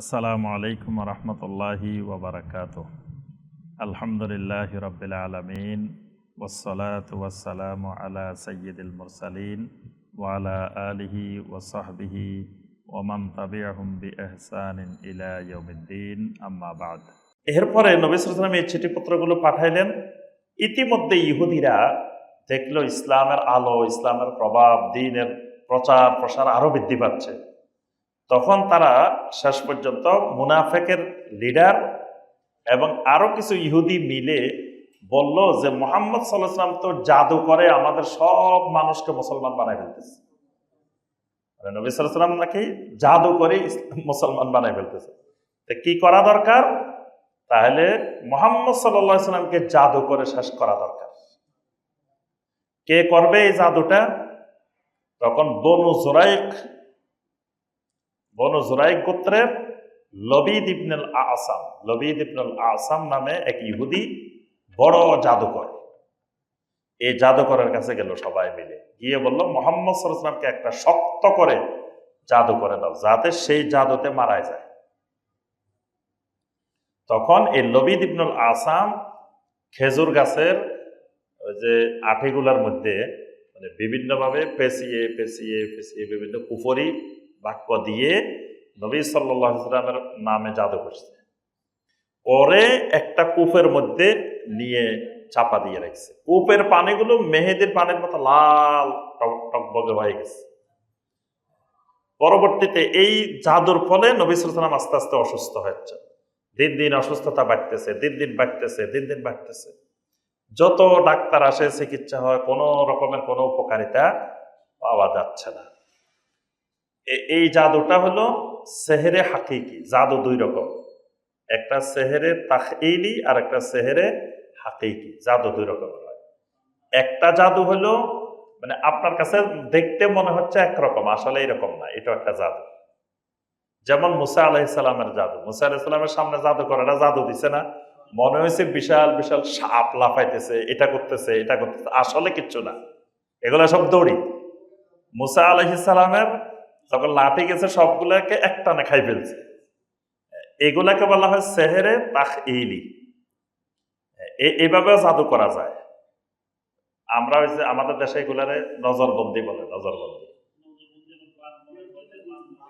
আসসালামু আলাইকুম রহমতুল্লাহি ওবরাকাত আলহামদুলিল্লাহ রবিল আলমিন ওসলাত ওয়াসালাম আলা সৈয়দুল মুরসালিন ওয়ালা আলিহি ওসাহবিহি ওমান তাবিআহুম বি ইহসানিন ইলা ইয়াউমিদ্দিন আম্মাবাদ এরপরে নবিসাম এই চিঠিপত্রগুলো পাঠাইলেন। ইতিমধ্যে ইহুদিরা দেখল ইসলামের আলো, ইসলামের প্রভাব, দিনের প্রচার প্রসার আরও বৃদ্ধি পাচ্ছে। তখন তারা শেষ পর্যন্ত মুনাফেকের লিডার এবং আরও কিছু ইহুদি মিলে বলল যে, মোহাম্মদ সাল্লাহাম তো জাদু করে আমাদের সব মানুষকে মুসলমান বানাই ফেলতেছে। মানে নবী সাল্লাম নাকি জাদু করে মুসলমান বানাই ফেলতেছে। তো কি করা দরকার? তাহলে মোহাম্মদ সাল্লামকে জাদু করে শেষ করা দরকার। কে করবে এই জাদুটা? তখন বনু জোরাইক বনু জোরাই গোত্রের লবিদ ইবনুল আসাম। লবিদ ইবনুল আসাম নামে এক ইহুদি বড় জাদুকর। এই জাদুকরের কাছে গেল সবাই মিলে। গিয়ে বলল, মোহাম্মদ সরসলামকে একটা শক্ত করে জাদু করে দাও, যাতে সেই জাদুতে মারা যায়। তখন এই লবিদ ইবনুল আসাম খেজুর গাছের ওই যে আঠিগুলার মধ্যে মানে বিভিন্নভাবে পেঁচিয়ে পেঁচিয়ে পেঁচিয়ে বিভিন্ন কুফরি বাক্য দিয়ে নবী সাল্লাহ ইসলামের নামে জাদু করছে। পরে একটা কূপের মধ্যে নিয়ে চাপা দিয়ে রাখছে। কূপের পানিগুলো মেহেদির পানির মতো লাল টক- টকবগে হয়ে গেছে। পরবর্তীতে এই জাদুর ফলে নবী সাল্লাম আস্তে আস্তে অসুস্থ হচ্ছে দিন দিন অসুস্থতা বাড়তেছে, দিন দিন বাড়তেছে, দিন দিন বাড়তেছে। যত ডাক্তার আসে, চিকিৎসা হয়, কোনো রকমের কোনো উপকারিতা পাওয়া যাচ্ছে না। এই জাদুটা হলো সেহেরে হাকিকি, জাদু দুই রকম। একটা সেহেরে তাহইলি আর একটা সেহেরে হাকিকি, জাদু দুই রকম হয়। একটা জাদু হলো মানে আপনার কাছে দেখতে মনে হচ্ছে একরকম, আসলে এরকম না এটা একটা জাদু। যেমন মুসা আলাহিসাল্লামের জাদু। মুসা আলাহিসাল্লামের সামনে জাদু করাটা জাদু দিছে না। মনে হয়েছে বিশাল বিশাল সাপ লাফাইতেছে, এটা করতেছে এটা করতেছে, আসলে কিচ্ছু না। এগুলা সব দড়ি। মুসা আলহিসালামের যখন লাঠি গেছে, সবগুলাকে একটানে খাই ফেলছে। এগুলাকে বলা হয় সেহেরে তাহ ইলি এইভাবেও জাদু করা যায়। আমরা ওই যে আমাদের দেশে এগুলারে নজরবন্দি বলে, নজরবন্দি।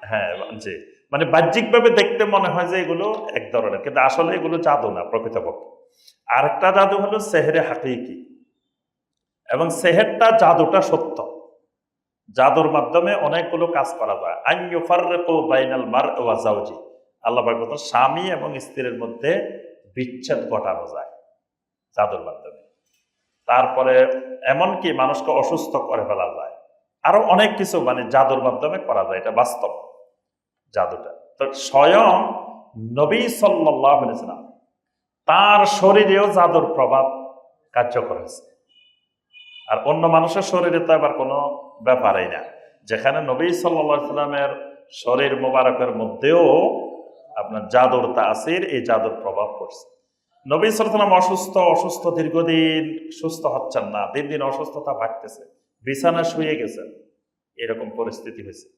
হ্যাঁ জি। মানে বাহ্যিকভাবে দেখতে মনে হয় যে এগুলো এক ধরনের, কিন্তু আসলে এগুলো জাদু না, প্রকৃতপক্ষে। আরেকটা জাদু হলো সেহেরে হাকিকি। এবং সেহেরটা জাদুটা সত্য। জাদুর মাধ্যমে অনেকগুলো কাজ করা যায়। বাইনাল মার ওয়া জাওজি আল্লাহ বলেন স্বামী এবং স্ত্রীর মধ্যে বিচ্ছেদ ঘটানো যায় জাদুর মাধ্যমে। তারপরে এমনকি মানুষকে অসুস্থ করে ফেলা যায়। আরও অনেক কিছু মানে জাদুর মাধ্যমে করা যায়, এটা বাস্তব জাদুটা। তো স্বয়ং নবী সাল্লাম তার শরীরেও জাদুর প্রভাব কার্যকর করেছে আর অন্য মানুষের শরীরে তো আবার কোনো ব্যাপারই না। যেখানে নবী সাল্লা সাল্লামের শরীর মোবারকের মধ্যেও আপনার জাদুর তাসির, এই জাদুর প্রভাব পড়ছে। নবী সাল্লাম অসুস্থ অসুস্থ দীর্ঘদিন সুস্থ হচ্ছেন না, দিন দিন অসুস্থতা বাড়তেছে বিছানা শুয়ে গেছেন, এরকম পরিস্থিতি হয়েছে।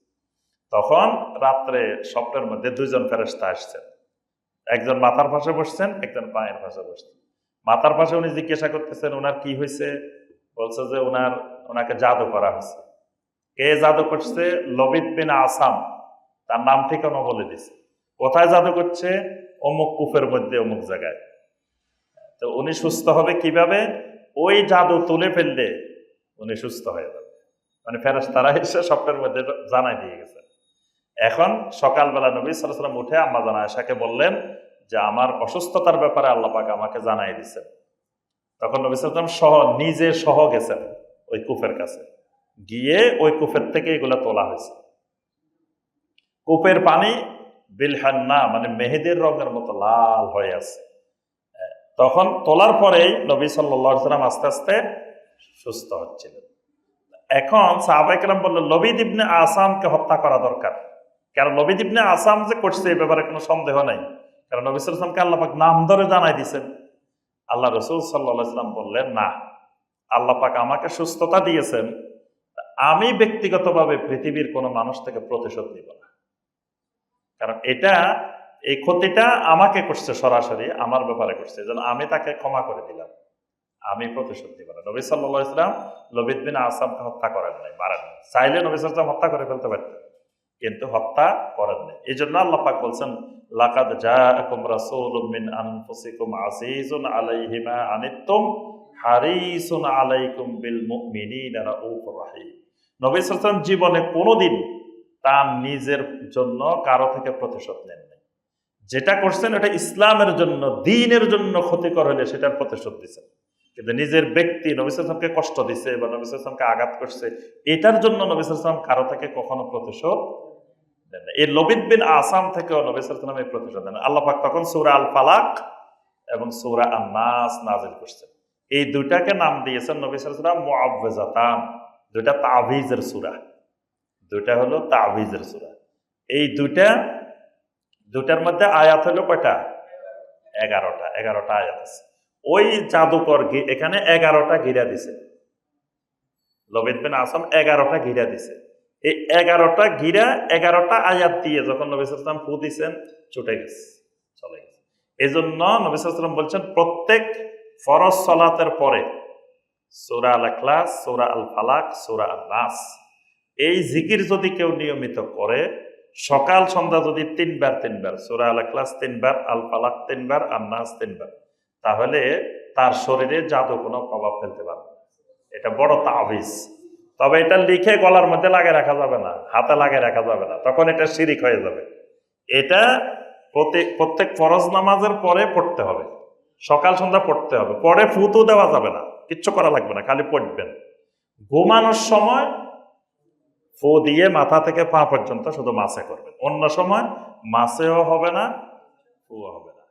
তখন রাত্রে স্বপ্নের মধ্যে দুজন ফেরেস্তা আসছেন। একজন মাথার পাশে বসছেন, একজন পায়ের পাশে বসছেন। মাথার পাশে উনি জিজ্ঞাসা করতেছেন, ওনার কি হয়েছে? বলছে যে ওনার ওনাকে জাদু করা হয়েছে। কে জাদু করছে? লবিত বিন আসাম। তার নাম ঠিকানা বলে দিছে। কোথায় জাদু করছে? অমুক কুফের মধ্যে, অমুক জায়গায়। তো উনি সুস্থ হবে কীভাবে? ওই জাদু তুলে ফেললে উনি সুস্থ হয়ে যাবে। মানে ফেরাস তারা এসে স্বপ্নের মধ্যে জানাই দিয়ে গেছে। এখন সকালবেলা নবী সালাম উঠে আম্মা জানা বললেন যে, আমার অসুস্থতার ব্যাপারে আল্লাহ পাক আমাকে জানাই দিচ্ছেন তখন নবী সালাম সহ, নিজে সহ গেছেন ওই কুফের কাছে। গিয়ে ওই কুফের থেকে এগুলা তোলা হয়েছে। কূপের পানি বিলহান্না মানে মেহেদের রঙের মতো লাল হয়ে আছে। তখন তোলার পরেই নবী সাল্লাম আস্তে আস্তে সুস্থ হচ্ছিলেন। এখন সাহাবাইকেরাম বলল লবিদ ইবনে আসামকে হত্যা করা দরকার। কারণ লবিদ ইবনে আসাম যে করছে এই ব্যাপারে কোনো সন্দেহ নাই? কারণ নবী সাল্লামকে আল্লাহ নাম ধরে জানাই দিয়েছেন। আল্লাহ রসুল সাল্লাহ সাল্লাম বললেন, না, আল্লাহ পাক আমাকে সুস্থতা দিয়েছেন। আমি ব্যক্তিগতভাবে পৃথিবীর কোনো মানুষ থেকে প্রতিশোধ নিব না। কারণ এটা, এই ক্ষতিটা আমাকে করছে সরাসরি, আমার ব্যাপারে করছে। যেন আমি তাকে ক্ষমা করে দিলাম। আমি প্রতিশোধ দিব না। নবী সাল্লাহ ইসলাম লবিদ বিন আসামকে হত্যা করেন নাই, মারেন চাইলে নবী সাল্লাম হত্যা করে ফেলতে পারতেন। কিন্তু হত্যা করেন নাই। এই জন্য আল্লাহ পাক বলছেন, লাকাদ জাআকুম রাসূলুম হারিসুন আলাইকুম বিল জীবনে কোনোদিন তার নিজের জন্য কারও থেকে প্রতিশোধ নেন নাই। যেটা করছেন এটা ইসলামের জন্য, দিনের জন্য ক্ষতিকর হলে সেটার প্রতিশোধ দিচ্ছেন কিন্তু নিজের ব্যক্তি নবিসামকে কষ্ট দিছে বা নবিসামকে আঘাত করছে, এটার জন্য নবিসাম কারও থেকে কখনো প্রতিশোধ দেন। এই লবিদ বিন আসাম থেকেও নবিসাম এই প্রতিশোধ দেন আল্লাহ তখন সৌরা আল ফালাক এবং সৌরা আল নাস নাজিল করছেন। এই দুইটাকে নাম দিয়েছেন নবিসাম মুআব্বাজাতান দুইটা তাবিজের সূরা। দুইটা হলো তাবিজের সূরা। এই দুইটা দুটার মধ্যে আয়াত হলো কয়টা? এগারোটা। এগারোটা আয়াত আছে। ওই জাদুকর এখানে এগারোটা গিরা দিছে। লবিদ বিন আসাম এগারোটা গিরা দিছে। এই এগারোটা গিরা এগারোটা আয়াত দিয়ে যখন নবী সাল্লাম ফু দিছেন, ছুটে গেছে, চলে গেছে। এই জন্য নবী সাল্লাম বলছেন, প্রত্যেক ফরজ সলাতের পরে সুরা আল আখলাস সুরা আল ফালাক সুরা আল নাস এই জিকির যদি কেউ নিয়মিত করে, সকাল, সন্ধ্যা যদি তিনবার তিনবার, সোরা আল আখলাস তিনবার আল ফালাক তিনবার আর নাস তিনবার, তাহলে তার শরীরে জাদু কোনো প্রভাব ফেলতে পারবে এটা বড় তাবিজ। তবে এটা লিখে গলার মধ্যে লাগিয়ে রাখা যাবে না, হাতে লাগিয়ে রাখা যাবে না, তখন এটা শিরিক হয়ে যাবে। এটা প্রতি- প্রত্যেক ফরজ নামাজের পরে পড়তে হবে, সকাল সন্ধ্যা পড়তে হবে, পরে ফুতু দেওয়া যাবে না, কিচ্ছু করা লাগবে না, খালি পড়বেন। ঘুমানোর সময় ফু দিয়ে মাথা থেকে পা পর্যন্ত শুধু মাসে করবেন, অন্য সময় মাসেও হবে না, ফুও হবে না।